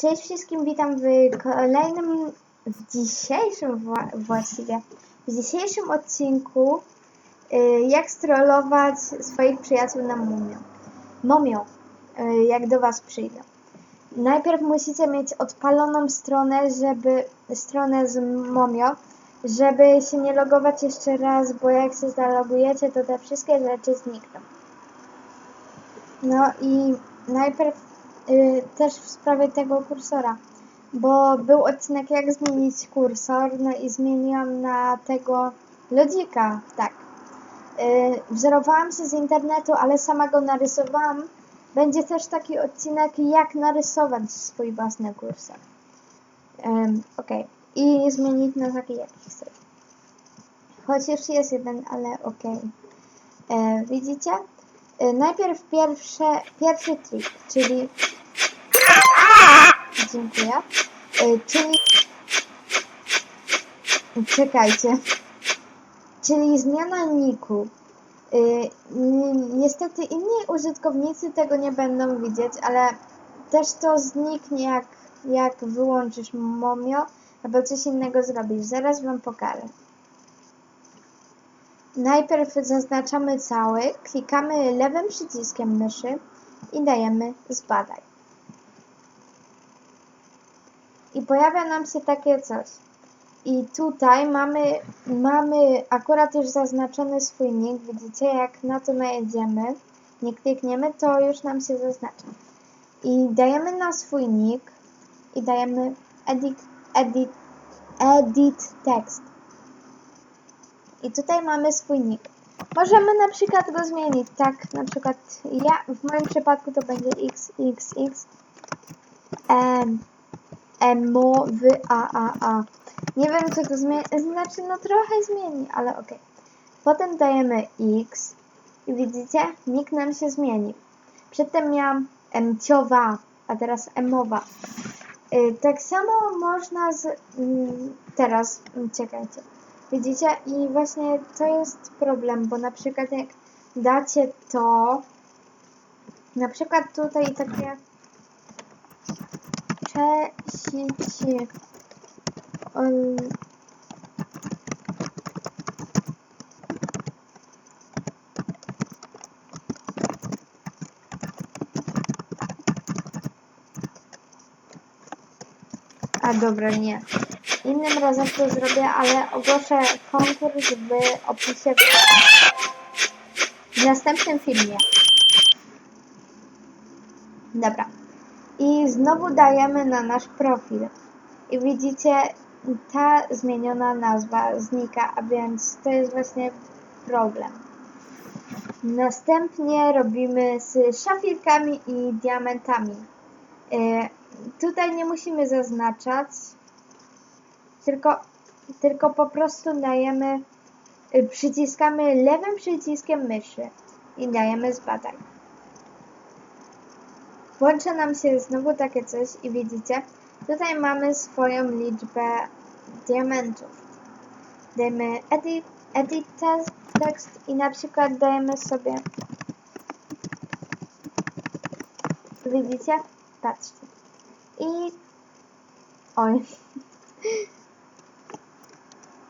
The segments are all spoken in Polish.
Cześć wszystkim, witam w kolejnym, w dzisiejszym wła- właściwie, w dzisiejszym odcinku y, jak strollować swoich przyjaciół na mumią. Momią, y, jak do Was przyjdę. Najpierw musicie mieć odpaloną stronę, żeby, stronę z Momio, żeby się nie logować jeszcze raz, bo jak się zalogujecie, to te wszystkie rzeczy znikną. No i najpierw y, też w sprawie tego kursora, bo był odcinek jak zmienić kursor, no i zmieniłam na tego lodzika, tak. Y, wzorowałam się z internetu, ale sama go narysowałam. Będzie też taki odcinek jak narysować swój własny kursor. Um, ok, i zmienić na taki jaki chcesz. Choć już jest jeden, ale ok. E, widzicie? E, najpierw pierwsze, pierwszy trik, czyli dziękuję, e, czyli czekajcie, czyli zmiana niku. E, ni- niestety inni użytkownicy tego nie będą widzieć, ale też to zniknie jak, jak wyłączysz Momio albo coś innego zrobisz. Zaraz wam pokażę. Najpierw zaznaczamy cały, klikamy lewym przyciskiem myszy i dajemy zbadaj. I pojawia nam się takie coś. I tutaj mamy, mamy akurat już zaznaczony swój nick. Widzicie, jak na to najedziemy, nie klikniemy, to już nam się zaznacza. I dajemy na swój nick i dajemy edit, edit, edit text. I tutaj mamy swój nick. Możemy na przykład go zmienić, tak, na przykład ja, w moim przypadku to będzie xxx em, emo w a a a. Nie wiem co to zmieni, znaczy no trochę zmieni, ale ok. Potem dajemy x i widzicie, nick nam się zmieni. Przedtem miałam emciowa, a teraz emowa. Y, tak samo można z, mm, teraz, mm, czekajcie. Widzicie? I właśnie to jest problem, bo na przykład jak dacie to, na przykład tutaj takie czesici, um, a dobra, nie. Innym razem to zrobię, ale ogłoszę konkurs w opisie w następnym filmie. Dobra. I znowu dajemy na nasz profil. I widzicie, ta zmieniona nazwa znika, a więc to jest właśnie problem. Następnie robimy z szafirkami i diamentami. E, tutaj nie musimy zaznaczać, tylko, tylko po prostu dajemy, y, przyciskamy lewym przyciskiem myszy i dajemy zbadaj. Włącza nam się znowu takie coś i widzicie, tutaj mamy swoją liczbę diamentów. Dajemy edit, edit tekst i na przykład dajemy sobie, widzicie, patrzcie. I, oj,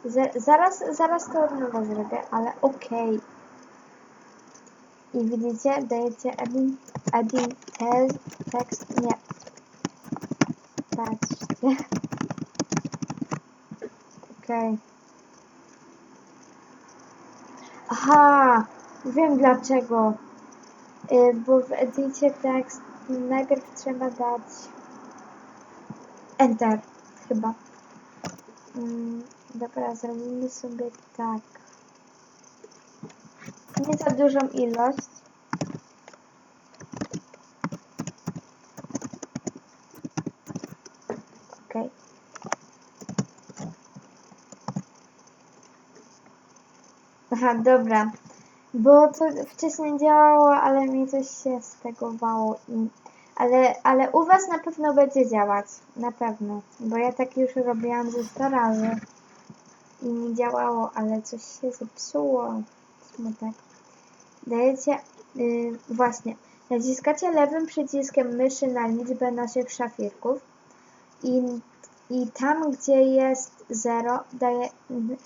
Z- zaraz, zaraz to od nowa zrobię, ale okej. I widzicie, dajecie edit, edit te, tekst, nie. Patrzcie. Okej. Aha, wiem dlaczego. Y, bo w edicie tekst najpierw trzeba dać enter, chyba. Mm, dobra, zrobimy sobie tak. Nie za dużą ilość. Ok. Aha, dobra. Bo to wcześniej działało, ale mi coś się stegowało i ale, ale u Was na pewno będzie działać. Na pewno. Bo ja tak już robiłam ze 100 razy. I nie działało, ale coś się zepsuło. Smutek. Dajecie... Yy, właśnie. Naciskacie lewym przyciskiem myszy na liczbę naszych szafirków i, i tam, gdzie jest 0, daje,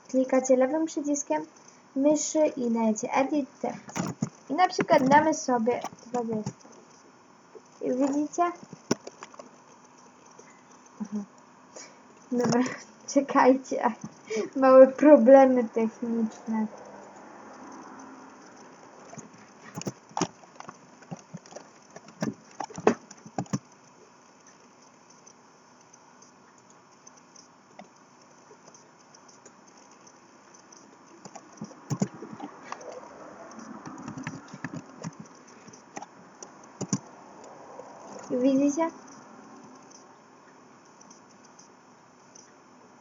klikacie lewym przyciskiem myszy i edit text. I na przykład damy sobie 20. I widzicie? Aha. Dobra, czekajcie. Małe problemy techniczne. Widzicie?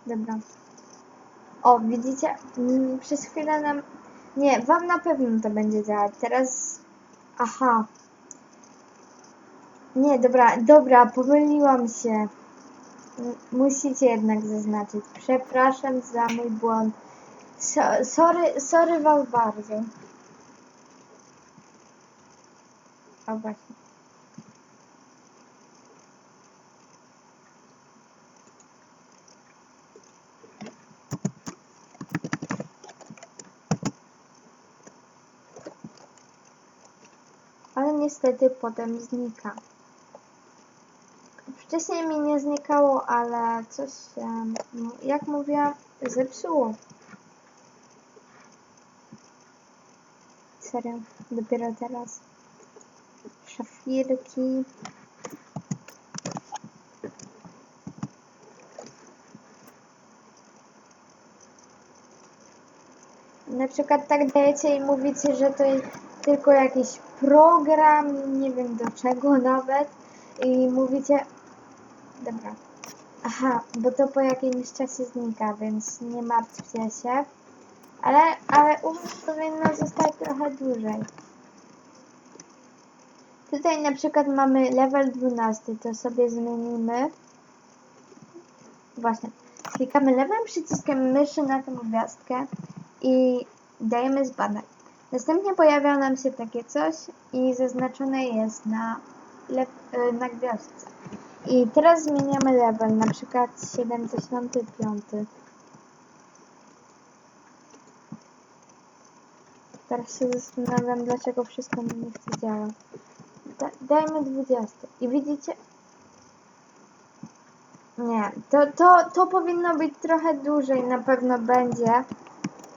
Dobra. O, widzicie? Mm, Przez chwilę nam... Nie, wam na pewno to będzie działać. Teraz... Aha. Nie, dobra, dobra, pomyliłam się. Musicie jednak zaznaczyć. Przepraszam za mój błąd. So, sorry, sorry was bardzo. O właśnie. Niestety potem znika. Wcześniej mi nie znikało, ale coś się, no, jak mówiłam, zepsuło. Serio, dopiero teraz. Szafirki. Na przykład tak dajecie i mówicie, że to jest tylko jakiś program, nie wiem do czego nawet i mówicie, dobra, aha, bo to po jakimś czasie znika, więc nie martwcie się, ale, ale u mnie powinno zostać trochę dłużej. Tutaj na przykład mamy level 12, to sobie zmienimy. Właśnie, klikamy lewym przyciskiem myszy na tę gwiazdkę i dajemy zbadać. Następnie pojawia nam się takie coś i zaznaczone jest na, y, na gwiazdce. I teraz zmieniamy level, na przykład 75. Teraz się zastanawiam, dlaczego wszystko mi nie chce działać. Da, dajmy 20. I widzicie? Nie, to, to, to powinno być trochę dłużej, na pewno będzie.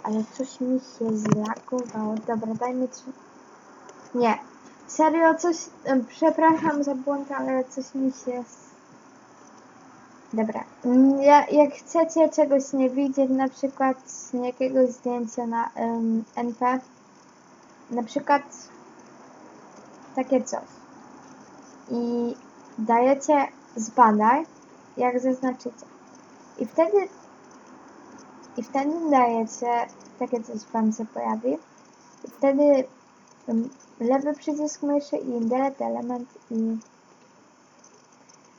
Ale coś mi się zlagowało. Dobra, dajmy trzy. Nie. Serio, coś. Przepraszam za błąd, ale coś mi się. Dobra. Mm, Ja, jak chcecie czegoś nie widzieć, na przykład jakiegoś zdjęcia na um, NP, na przykład takie coś. I dajecie zbadaj, jak zaznaczycie. I wtedy i wtedy dajecie, takie coś Wam się pojawi. I wtedy um, lewy przycisk myszy i delete element i...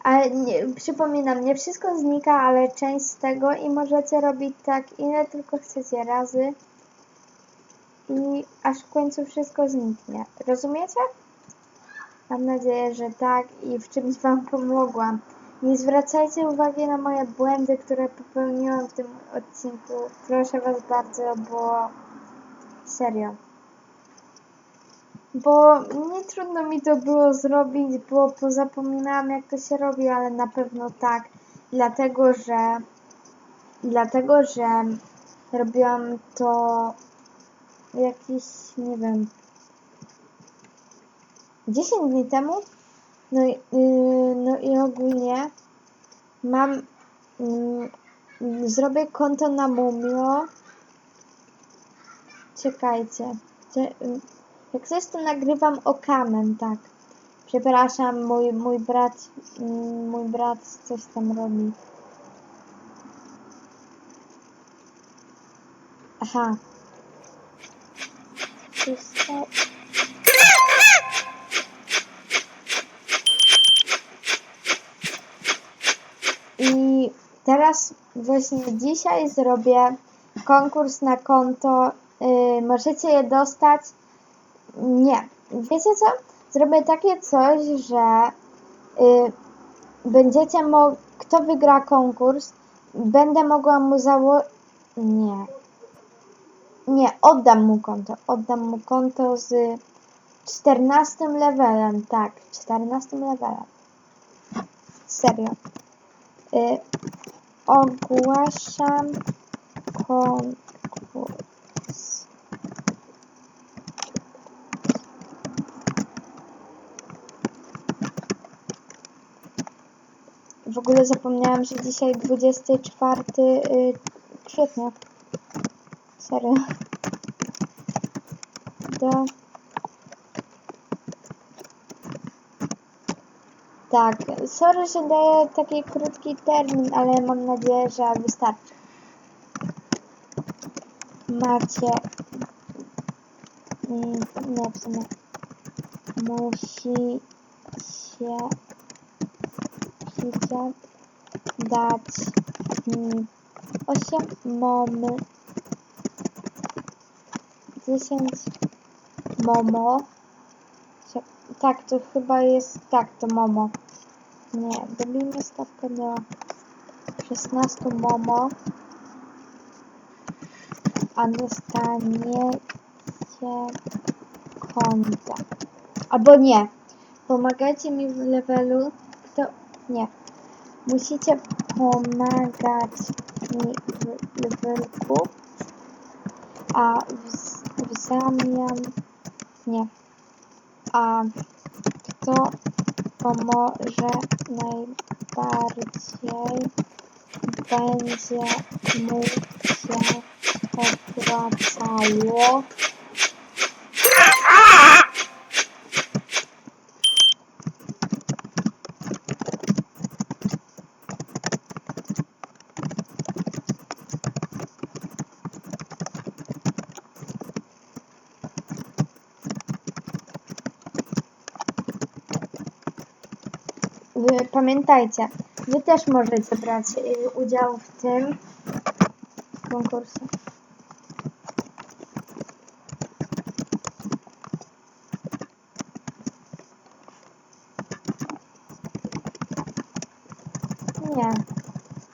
Ale nie, przypominam, nie wszystko znika, ale część z tego i możecie robić tak ile tylko chcecie razy i aż w końcu wszystko zniknie. Rozumiecie? Mam nadzieję, że tak i w czymś Wam pomogłam. Nie zwracajcie uwagi na moje błędy, które popełniłam w tym odcinku. Proszę Was bardzo, bo serio. Bo nie trudno mi to było zrobić, bo pozapominałam jak to się robi, ale na pewno tak. Dlatego, że dlatego, że robiłam to jakiś, nie wiem, 10 dni temu. No i, yy, no i ogólnie mam, yy, zrobię konto na Mumio. Czekajcie. Cze, yy, jak coś to nagrywam okamen, tak. Przepraszam, mój, mój brat, yy, mój brat coś tam robi. Aha. Coś I teraz właśnie dzisiaj zrobię konkurs na konto. Yy, możecie je dostać. Nie. Wiecie co? Zrobię takie coś, że yy, będziecie mo- kto wygra konkurs, będę mogła mu zało... Nie. Nie, oddam mu konto. Oddam mu konto z 14 levelem. Tak, 14 levelem. Serio. Y, ogłaszam konkurs. W ogóle zapomniałam, że dzisiaj 24 y, kwietnia. Serio. Do... Tak, sorry, że daję taki krótki termin, ale mam nadzieję, że wystarczy. Macie... Mm, Nie, w sumie... Musi się... Musicie dać mi 8 momy 10 momo tak to chyba jest tak to momo nie dobijmy stawkę do 16 momo. A dostaniecie konta albo nie. Pomagajcie mi w levelu. Kto? Nie. Musicie pomagać mi w levelku a w, w zamian nie. A kto pomoże najbardziej będzie mu się opłacało Wy, pamiętajcie, wy też możecie brać y, udział w tym konkursie. Nie.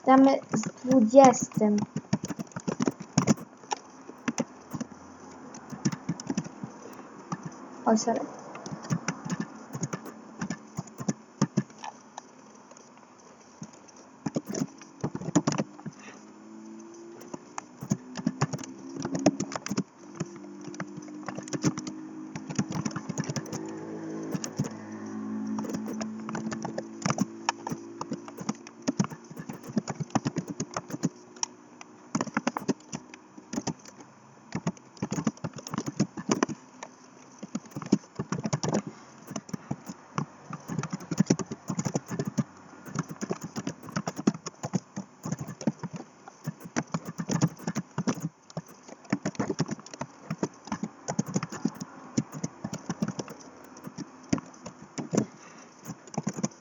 Damy z dwudziestym. Oj, sorry.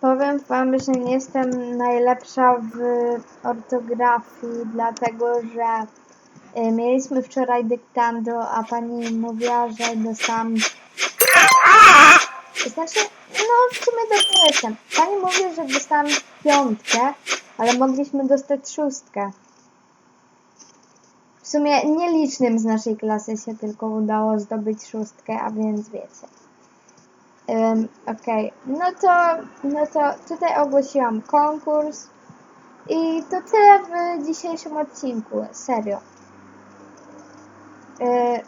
Powiem Wam, że nie jestem najlepsza w ortografii, dlatego że y, mieliśmy wczoraj dyktando, a pani mówiła, że dostałam. Znaczy, no w sumie dobrze jestem. Pani mówi, że dostałam piątkę, ale mogliśmy dostać szóstkę. W sumie nielicznym z naszej klasy się tylko udało zdobyć szóstkę, a więc wiecie. Um, Okej, no to, no to tutaj ogłosiłam konkurs i to tyle w dzisiejszym odcinku, serio. E,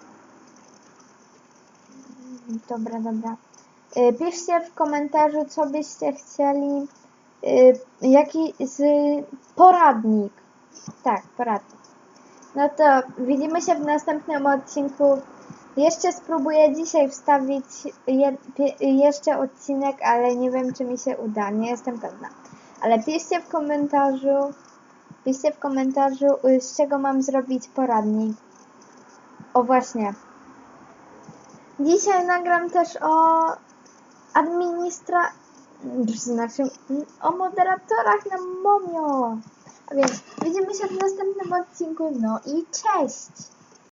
dobra, dobra. E, piszcie w komentarzu, co byście chcieli, e, jaki z poradnik. Tak, poradnik. No to widzimy się w następnym odcinku. Jeszcze spróbuję dzisiaj wstawić je, pie, jeszcze odcinek, ale nie wiem, czy mi się uda. Nie jestem pewna. Ale piszcie w komentarzu, piszcie w komentarzu, y, z czego mam zrobić poradnik. O właśnie. Dzisiaj nagram też o administra... znaczy o moderatorach na Momio. A więc widzimy się w następnym odcinku. No i cześć!